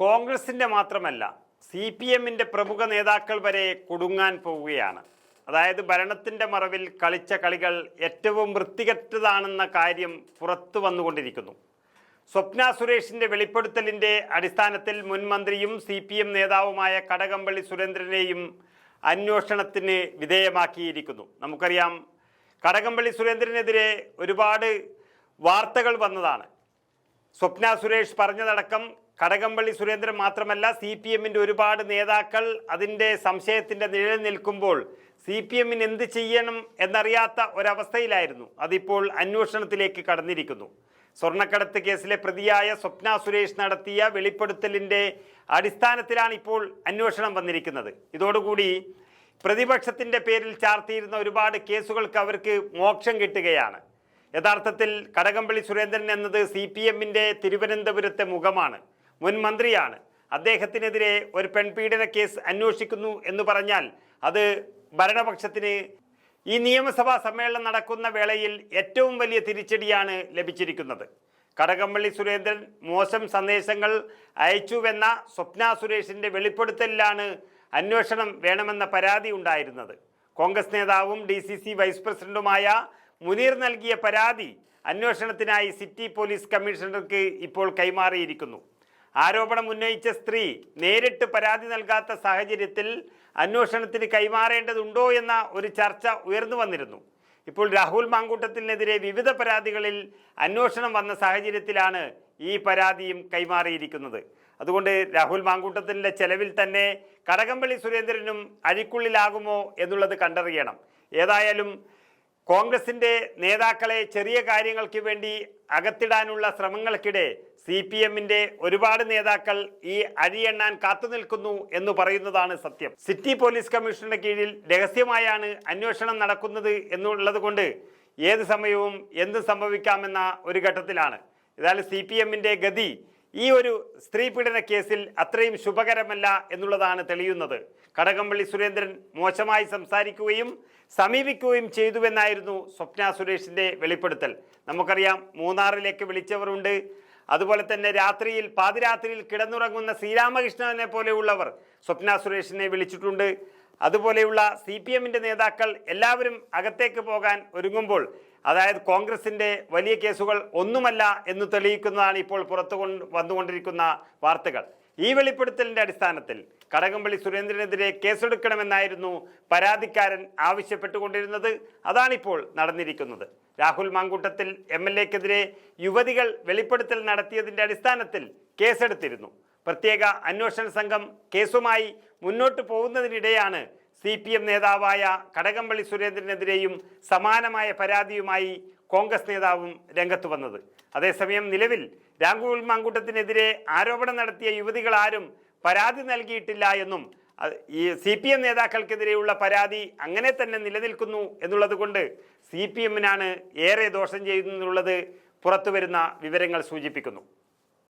കോൺഗ്രസിന്റെ മാത്രമല്ല C P എമ്മിന്റെ പ്രമുഖ നേതാക്കൾ വരെ കുടുങ്ങാൻ പോവുകയാണ്. അതായത് ഭരണത്തിന്റെ മറവിൽ കളിച്ച കളികൾ ഏറ്റവും വൃത്തികെട്ടതാണെന്ന കാര്യം പുറത്തു വന്നുകൊണ്ടിരിക്കുന്നു. സ്വപ്ന സുരേഷിന്റെ വെളിപ്പെടുത്തലിന്റെ അടിസ്ഥാനത്തിൽ മുൻ മന്ത്രിയും സി പി എം നേതാവുമായ കടകംപള്ളി സുരേന്ദ്രനെയും അന്വേഷണത്തിന് വിധേയമാക്കിയിരിക്കുന്നു. നമുക്കറിയാം കടകംപള്ളി സുരേന്ദ്രനെതിരെ ഒരുപാട് വാർത്തകൾ വന്നതാണ്. സ്വപ്ന സുരേഷ് പറഞ്ഞതടക്കം കടകംപള്ളി സുരേന്ദ്രൻ മാത്രമല്ല സി പി എമ്മിന്റെ ഒരുപാട് നേതാക്കൾ അതിന്റെ സംശയത്തിന്റെ നിഴൽ നിൽക്കുമ്പോൾ സി പി എമ്മിന് എന്ത് ചെയ്യണം എന്നറിയാത്ത ഒരവസ്ഥയിലായിരുന്നു. അതിപ്പോൾ അന്വേഷണത്തിലേക്ക് കടന്നിരിക്കുന്നു. സ്വർണക്കടത്ത് കേസിലെ പ്രതിയായ സ്വപ്ന സുരേഷ് നടത്തിയ വെളിപ്പെടുത്തലിന്റെ അടിസ്ഥാനത്തിലാണ് ഇപ്പോൾ അന്വേഷണം വന്നിരിക്കുന്നത്. ഇതോടുകൂടി പ്രതിപക്ഷത്തിന്റെ പേരിൽ ചാർത്തിയിരുന്ന ഒരുപാട് കേസുകൾക്ക് അവർക്ക് മോക്ഷം കിട്ടുകയാണ്. യഥാർത്ഥത്തിൽ കടകംപള്ളി സുരേന്ദ്രൻ എന്നത് സി പി എമ്മിന്റെ തിരുവനന്തപുരത്തെ മുഖമാണ്. മുൻ മന്ത്രിയാണ്. അദ്ദേഹത്തിനെതിരെ ഒരു പെൺപീഡന കേസ് അന്വേഷിക്കുന്നു എന്ന് പറഞ്ഞാൽ അത് ഭരണപക്ഷത്തിന് ഈ നിയമസഭാ സമ്മേളനം നടക്കുന്ന വേളയിൽ ഏറ്റവും വലിയ തിരിച്ചടിയാണ് ലഭിച്ചിരിക്കുന്നത്. കടകംപള്ളി സുരേന്ദ്രൻ മോശം സന്ദേശങ്ങൾ അയച്ചുവെന്ന സ്വപ്ന സുരേഷിന്റെ വെളിപ്പെടുത്തലിലാണ് അന്വേഷണം വേണമെന്ന പരാതി ഉണ്ടായിരുന്നത്. കോൺഗ്രസ് നേതാവും ഡി സി സി വൈസ് പ്രസിഡന്റുമായ മുനീർ നൽകിയ പരാതി അന്വേഷണത്തിനായി സിറ്റി പോലീസ് കമ്മീഷണർക്ക് ഇപ്പോൾ കൈമാറിയിരിക്കുന്നു. ആരോപണം ഉന്നയിച്ച സ്ത്രീ നേരിട്ട് പരാതി നൽകാത്ത സാഹചര്യത്തിൽ അന്വേഷണത്തിന് കൈമാറേണ്ടതുണ്ടോ എന്ന ഒരു ചർച്ച ഉയർന്നു വന്നിരുന്നു. ഇപ്പോൾ രാഹുൽ മാങ്കൂട്ടത്തിനെതിരെ വിവിധ പരാതികളിൽ അന്വേഷണം വന്ന സാഹചര്യത്തിലാണ് ഈ പരാതിയും കൈമാറിയിരിക്കുന്നത്. അതുകൊണ്ട് രാഹുൽ മാങ്കൂട്ടത്തിന്റെ ചെലവിൽ തന്നെ കടകംപള്ളി സുരേന്ദ്രനും അഴിക്കുള്ളിലാകുമോ എന്നുള്ളത് കണ്ടറിയണം. ഏതായാലും കോൺഗ്രസിന്റെ നേതാക്കളെ ചെറിയ കാര്യങ്ങൾക്ക് വേണ്ടി അകത്തിടാനുള്ള ശ്രമങ്ങൾക്കിടെ സി പി എമ്മിന്റെ ഒരുപാട് നേതാക്കൾ ഈ അഴിയെണ്ണാൻ കാത്തുനിൽക്കുന്നു എന്ന് പറയുന്നതാണ് സത്യം. സിറ്റി പോലീസ് കമ്മീഷണറുടെ കീഴിൽ രഹസ്യമായാണ് അന്വേഷണം നടക്കുന്നത് എന്നുള്ളത് കൊണ്ട് ഏത് സമയവും എന്ത് സംഭവിക്കാമെന്ന ഒരു ഘട്ടത്തിലാണ്. ഏതായാലും സി പി എമ്മിന്റെ ഗതി ഈ ഒരു സ്ത്രീ പീഡന കേസിൽ അത്രയും ശുഭകരമല്ല എന്നുള്ളതാണ് തെളിയുന്നത്. കടകംപള്ളി സുരേന്ദ്രൻ മോശമായി സംസാരിക്കുകയും സമീപിക്കുകയും ചെയ്തുവെന്നായിരുന്നു സ്വപ്ന സുരേഷിന്റെ വെളിപ്പെടുത്തൽ. നമുക്കറിയാം മൂന്നാറിലേക്ക് വിളിച്ചവരുണ്ട്. അതുപോലെ തന്നെ രാത്രിയിൽ പാതിരാത്രിയിൽ കിടന്നുറങ്ങുന്ന ശ്രീരാമകൃഷ്ണനെ പോലെയുള്ളവർ സ്വപ്ന സുരേഷിനെ വിളിച്ചിട്ടുണ്ട്. അതുപോലെയുള്ള സി പി എമ്മിന്റെ നേതാക്കൾ എല്ലാവരും അകത്തേക്ക് പോകാൻ ഒരുങ്ങുമ്പോൾ അതായത് കോൺഗ്രസിന്റെ വലിയ കേസുകൾ ഒന്നുമല്ല എന്ന് തെളിയിക്കുന്നതാണ് ഇപ്പോൾ പുറത്തു കൊണ്ട് വന്നുകൊണ്ടിരിക്കുന്ന വാർത്തകൾ. ഈ വെളിപ്പെടുത്തലിന്റെ അടിസ്ഥാനത്തിൽ കടകംപള്ളി സുരേന്ദ്രനെതിരെ കേസെടുക്കണമെന്നായിരുന്നു പരാതിക്കാരൻ ആവശ്യപ്പെട്ടുകൊണ്ടിരുന്നത്. അതാണിപ്പോൾ നടന്നിരിക്കുന്നത്. രാഹുൽ മാങ്കൂട്ടത്തിൽ എം എൽ എക്കെതിരെ യുവതികൾ വെളിപ്പെടുത്തൽ നടത്തിയതിന്റെ അടിസ്ഥാനത്തിൽ കേസെടുത്തിരുന്നു. പ്രത്യേക അന്വേഷണ സംഘം കേസുമായി മുന്നോട്ട് പോകുന്നതിനിടെയാണ് സി പി എം നേതാവായ കടകംപള്ളി സുരേന്ദ്രനെതിരെയും സമാനമായ പരാതിയുമായി കോൺഗ്രസ് നേതാവും രംഗത്ത് വന്നത്. അതേസമയം നിലവിൽ രാഹുൽ മാങ്കൂട്ടത്തിനെതിരെ ആരോപണം നടത്തിയ യുവതികൾ ആരും പരാതി നൽകിയിട്ടില്ല എന്നും ഈ സി പി എം നേതാക്കൾക്കെതിരെയുള്ള പരാതി അങ്ങനെ തന്നെ നിലനിൽക്കുന്നു എന്നുള്ളത് കൊണ്ട് സി പി എമ്മിനാണ് ഏറെ ദോഷം ചെയ്യുന്നുള്ളത് പുറത്തുവരുന്ന വിവരങ്ങൾ സൂചിപ്പിക്കുന്നു.